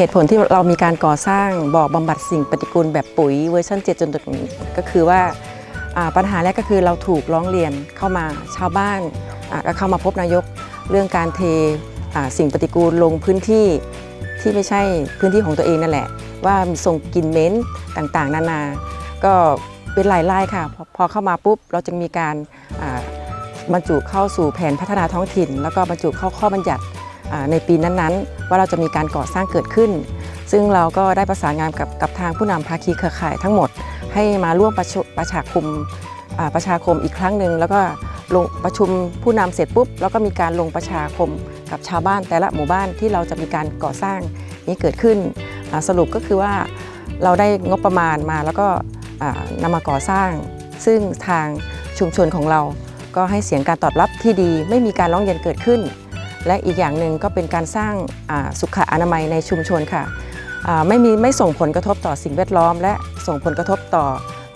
เหตุผลที่เรามีการก่อสร้างบ่อบำบัดสิ่งปฏิกูลแบบปุ๋ยเวอร์ชัน7จนถึงนี้ก็คือว่าปัญหาแรกก็คือเราถูกร้องเรียนเข้ามาชาวบ้านก็เข้ามาพบนายกเรื่องการเทสิ่งปฏิกูลลงพื้นที่ที่ไม่ใช่พื้นที่ของตัวเองนั่นแหละ ว่ามีส่งกลิ่นเหม็นต่างๆ นานา ก็เป็นหลายไล่ค่ะพอพอเข้ามาปุ๊บเราจะมีการบรรจุเข้าสู่แผนพัฒนาท้องถิ่น แล้วก็บรรจุเข้าข้อบัญญัติ ในปีนั้นๆ ว่าเราจะมีการก่อสร้างเกิดขึ้น ซึ่งเราก็ได้ประสานงานกับกับทางผู้นำภาคีเครือข่ายทั้งหมด ให้มาร่วมประชุประชาคมประชาคมอีกครั้งหนึ่งแล้วก็ลงประชุมผู้นำเสร็จปุ๊บ แล้วก็มีการลงประชาคมกับชาวบ้านแต่ละหมู่บ้านที่เราจะมีการก่อสร้างนี้เกิดขึ้น สรุปก็คือว่าเราได้งบประมาณมาแล้วก็อ่านำมาก่อสร้าง ซึ่งทางชุมชนของเราก็ให้เสียงการตอบรับที่ดี ไม่มีการร้องเรียนเกิดขึ้น และอีกอย่างหนึ่งก็เป็นการสร้างสุขอนามัยในชุมชนค่ะไม่มีไม่ส่งผลกระทบต่อสิ่งแวดล้อม และส่งผลกระทบต่อ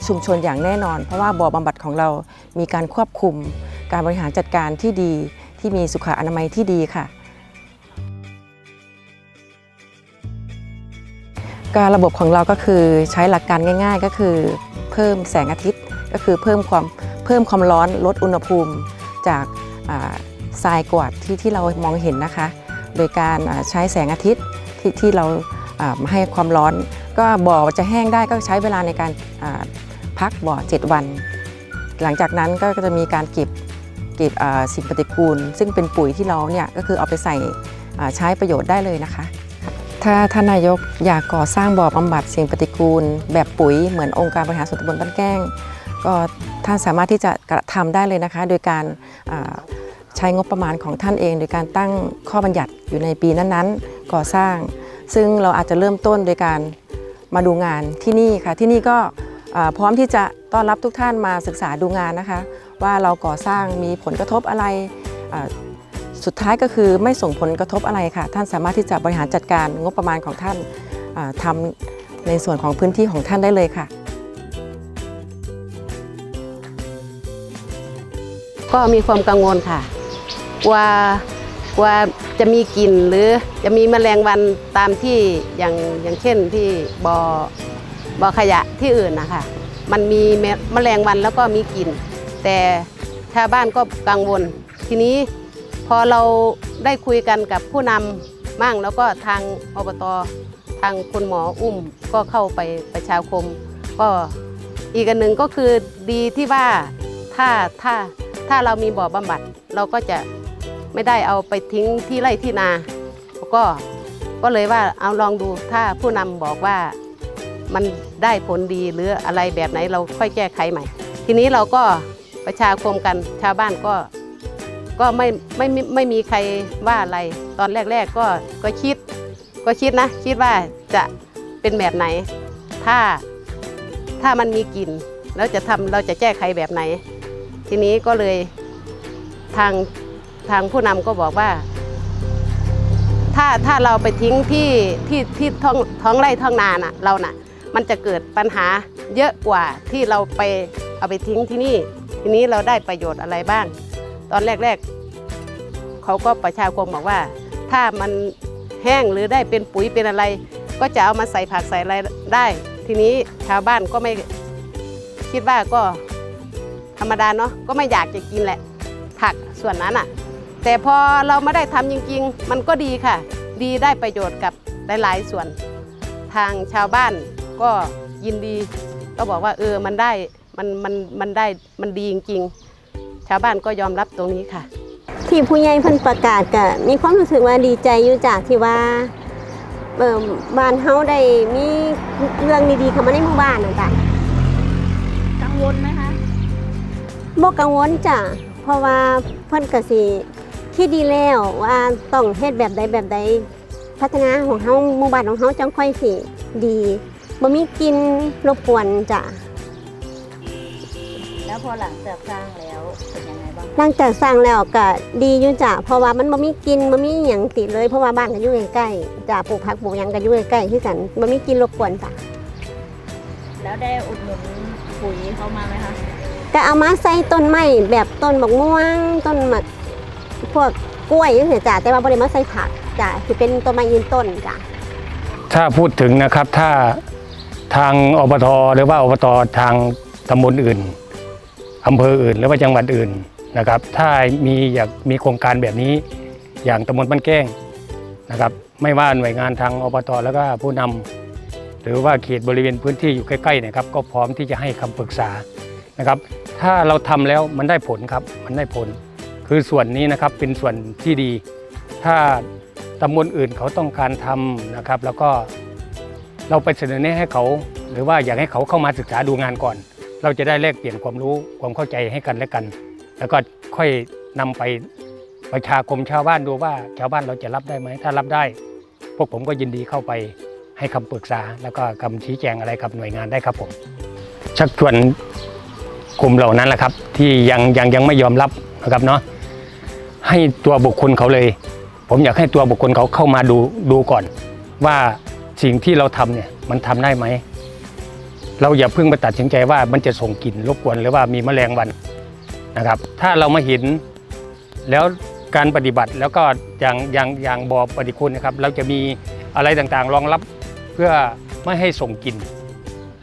ชุมชนอย่างแน่นอน เพราะว่าบ่อบำบัดของเรามีการควบคุม การบริหารจัดการที่ดีที่มีสุขอนามัยที่ดีค่ะการระบบของเราก็คือใช้หลักการง่าย ๆ ก็คือเพิ่มแสงอาทิตย์ก็คือเพิ่มความเพิ่มความร้อนลดอุณหภูมิจากา ทรายกวาดที่ที่เรามองเห็นนะคะ โดยการใช้แสงอาทิตย์ที่ที่เราให้ความร้อน ก็บ่อจะแห้งได้ก็ใช้เวลาในการพักบ่อ 7 วัน หลังจากนั้นก็จะมีการเก็บเก็บสิ่งปฏิกูล ซึ่งเป็นปุ๋ยที่เราเนี่ยก็คือเอาไปใส่ใช้ประโยชน์ได้เลยนะคะ ถ้าท่านนายกอยากก่อสร้างบ่อบำบัดสิ่งปฏิกูล แบบปุ๋ยเหมือนองค์การบริหารส่วนตำบลบ้านแก้ง ก็ท่านสามารถที่จะกระทำได้เลยนะคะ โดยการา ใช้งบประมาณของท่านเอง โดยการตั้งข้อบัญญัติอยู่ในปีนั้นๆ ก่อสร้าง ซึ่งเราอาจจะเริ่มต้นโดยการมาดูงานที่นี่ค่ะที่นี่ก็พร้อมที่จะต้อนรับทุกท่านมาศึกษาดูงานนะคะ ว่าเราก่อสร้างมีผลกระทบอะไรสุดท้ายก็คือไม่ส่งผลกระทบอะไรค่ะ ท่านสามารถที่จะบริหารจัดการงบประมาณของท่านอ่าทำในส่วนของพื้นที่ของท่านได้เลยค่ะ ก็มีความกังวลค่ะ กลัวกลัวจะมีกลิ่นหรือจะมีแมลงวันตามที่อย่างอย่างเช่นที่บอ่อบอขยะที่อื่นนะคะมันมีแมแมลงวันแล้วก็มีกลิ่น แต่ชาวบ้านก็กังวล ทีนี้พอเราได้คุยกันกับผู้นำมั่งแล้วก็ทางอบตทางคุณหมออุ้มก็เข้าไปประชาคม ก็อีกอันหนึ่งก็คือดีที่ว่าถ้าถ้าถ้าเรามีบ่อบำบัดเราก็จะ ไม่ได้เอาไปทิ้งที่ไร่ที่นาก็ก็เลยว่าเอาลองดูถ้าผู้นำบอกว่ามันได้ผลดีหรืออะไรแบบไหนเราค่อยแก้ไขใหม่ ทีนี้เราก็ประชาคมกันชาวบ้านก็ก็ไม่ไม่ไม่ไม่มีใครว่าอะไร ตอนแรก ๆ ก็ก็คิด ก็คิดนะ คิดว่าจะเป็นแบบไหน ถ้าถ้ามันมีกลิ่นแล้วจะทำเราจะแก้ไขแบบไหน ทีนี้ก็เลยทาง ทางผู้นำก็บอกว่า ถ้าถ้าเราไปทิ้งที่ที่ที่ท้องท้องไร่ท้องนาน่ะเราน่ะ มันจะเกิดปัญหาเยอะกว่าที่เราไปเอาไปทิ้งที่นี่ ทีนี้เราได้ประโยชน์อะไรบ้าง ตอนแรกๆเขาก็ประชาคมบอกว่า ถ้ามันแห้งหรือได้เป็นปุ๋ยเป็นอะไร ก็จะเอามาใส่ผักใส่อะไรได้ ทีนี้ชาวบ้านก็ไม่คิดว่าก็ธรรมดาเนาะก็ไม่อยากจะกินแหละ ผักส่วนนั้นอะ แต่พอเราไม่ได้ทำจริง ๆ มันก็ดีค่ะ ดีได้ประโยชน์กับหลายๆส่วน ทางชาวบ้านก็ยินดี ก็บอกว่าเออมันได้มันมันมันได้มันดีจริง ๆ ชาวบ้านก็ยอมรับตรงนี้ค่ะ ที่ผู้ใหญ่เพิ่นประกาศก็มีความรู้สึกว่าดีใจอยู่จากที่ว่าเอ่อบ้านเฮาได้มีเรื่องดีๆเข้ามาในหมู่บ้านน่ะจ้ะกังวลไหมคะบ่กังวลจ้ะเพราะว่าเพิ่นก็สิ คิดดีแล้วว่าต้องเฮ็ดแบบใดแบบใดพัฒนาของเฮาหมู่บ้านของเฮาจังค่อยสิดีบ่มีกลินรบกวนจ้ะแล้วพอหลังจากสร้างแล้วเป็นยังไงบ้างหลังจากสร้างแล้วก็ดีอยู่จ้ะเพราะว่ามันบ่มีกลินบ่มีหยังติดเลยเพราะว่าบ้านก็อยู่ใกล้ๆจ้ะปลูกผักปลูกหยังก็อยู่ใกล้ๆคือกันบ่มีกลินรบกวนจ้ะแล้วได้อุดหนุนปุ๋ยเขามาไหมคะก็เอามาใส่ต้นไม้แบบต้นบักม่วงต้นมะ พวกกล้วยจังซี่จ้ะแต่ว่าบ่ได้มาใส่ผักจ้ะสิเป็นต้นไม้ยืนต้นจ้ะถ้าพูดถึงนะครับถ้าทางอบตหรือว่าอบตทางตำบลอื่นอำเภออื่น หรือว่าจังหวัดอื่นนะครับ ถ้ามีอยากมีโครงการแบบนี้ อย่างตำบลบ้านแก้งนะครับ ไม่ว่าหน่วยงานทางอบตแล้วก็ผู้นำหรือว่าเขตบริเวณพื้นที่อยู่ใกล้ๆนะครับ ก็พร้อมที่จะให้คำปรึกษานะครับ ถ้าเราทำแล้วมันได้ผลครับมันได้ผล คือส่วนนี้นะครับเป็นส่วนที่ดี ถ้าตำบลอื่นเขาต้องการทำนะครับ แล้วก็เราไปเสนอแนะให้เขา หรือว่าอยากให้เขาเข้ามาศึกษาดูงานก่อน เราจะได้แลกเปลี่ยนความรู้ความเข้าใจให้กันและกัน แล้วก็ค่อยนำไปประชาคมชาวบ้านดูว่าชาวบ้านเราจะรับได้ไหมถ้ารับได้ พวกผมก็ยินดีเข้าไปให้คำปรึกษา แล้วก็คำชี้แจงอะไรกับหน่วยงานได้ครับผม ชักชวนกลุ่มเหล่านั้นแหละครับ ที่ยังยังยังไม่ยอมรับนะครับเนาะ ให้ตัวบุคคลเขาเลย ผมอยากให้ตัวบุคคลเขาเข้ามาดูดูก่อน ว่าสิ่งที่เราทำเนี่ยมันทำได้ไหม เราอย่าเพิ่งไปตัดสินใจว่ามันจะส่งกลิ่นรบกวนหรือว่ามีแมลงวันนะครับ ถ้าเรามาเห็นแล้วการปฏิบัติแล้วก็อย่างอย่างอย่างบอปฏิคุณนะครับ เราจะมีอะไรต่างๆ รองรับเพื่อไม่ให้ส่งกลิ่น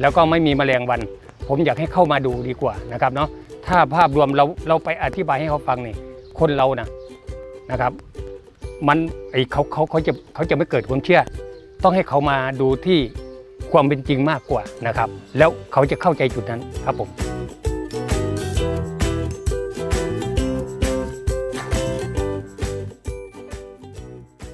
แล้วก็ไม่มีแมลงวัน ผมอยากให้เข้ามาดูดีกว่านะครับเนาะถ้าภาพรวมเราเราไปอธิบายให้เขาฟังนี่ คนเรานะนะครับ มันไอเขาเขาเขาจะเขาจะไม่เกิดความเชื่อ ต้องให้เขามาดูที่ความเป็นจริงมากกว่านะครับ แล้วเขาจะเข้าใจจุดนั้นครับผม